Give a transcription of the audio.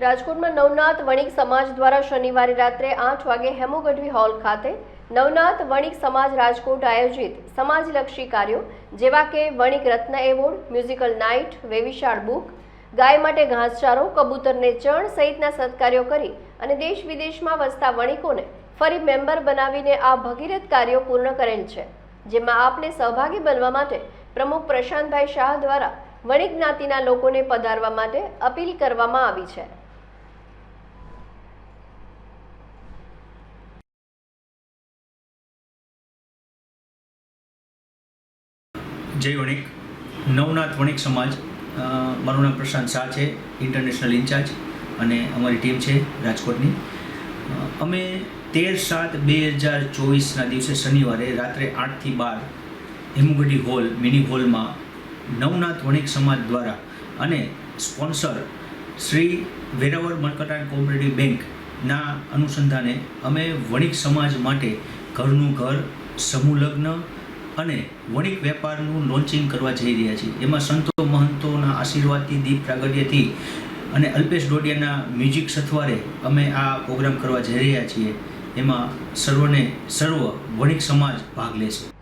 રાજકોટમાં નવનાથ વણિક સમાજ દ્વારા શનિવારે રાત્રે આઠ વાગે હેમોગઢવી હોલ ખાતે નવનાથ વણિક સમાજ રાજકોટ આયોજિત સમાજલક્ષી કાર્યો, જેવા કે વણિક રત્ન એવોર્ડ, મ્યુઝિકલ નાઇટ, વેવિશાળ બુક, ગાય માટે ઘાસચારો, કબૂતરને ચણ સહિતના સત્કાર્યો કરી અને દેશ વિદેશમાં વસતા વણિકોને ફરી મેમ્બર બનાવીને આ ભગીરથ કાર્યો પૂર્ણ કરેલ છે, જેમાં આપને સહભાગી બનવા માટે પ્રમુખ પ્રશાંતભાઈ શાહ દ્વારા વણિક જ્ઞાતિના લોકોને પધારવા માટે અપીલ કરવામાં આવી છે. જય વણિક. નવનાથ વણિક સમાજ. મારું નામ પ્રશાંત શાહ છે ઇન્ટરનેશનલ ઇન્ચાર્જ અને અમારી ટીમ છે રાજકોટની. અમે તેર સાત બે હજાર ચોવીસના દિવસે શનિવારે રાત્રે આઠથી બાર હેમુગઢી હોલ મિની હોલમાં નવનાથ વણિક સમાજ દ્વારા અને sponsor Shri Veraval mercantile cooperative બેંકના અનુસંધાને અમે વણિક સમાજ માટે ઘરનું ઘર, સમૂહ લગ્ન અને વણિક વેપારનું લોન્ચિંગ કરવા જઈ રહ્યા છીએ એમાં સંતો મહંતોના આશીર્વાદથી, દીપ પ્રાગટ્યથી અને અલ્પેશ ડોડિયાના મ્યુઝિક સથવારે અમે આ પ્રોગ્રામ કરવા જઈ રહ્યા છીએ. એમાં સર્વને સર્વ વણિક સમાજ ભાગ લેશે.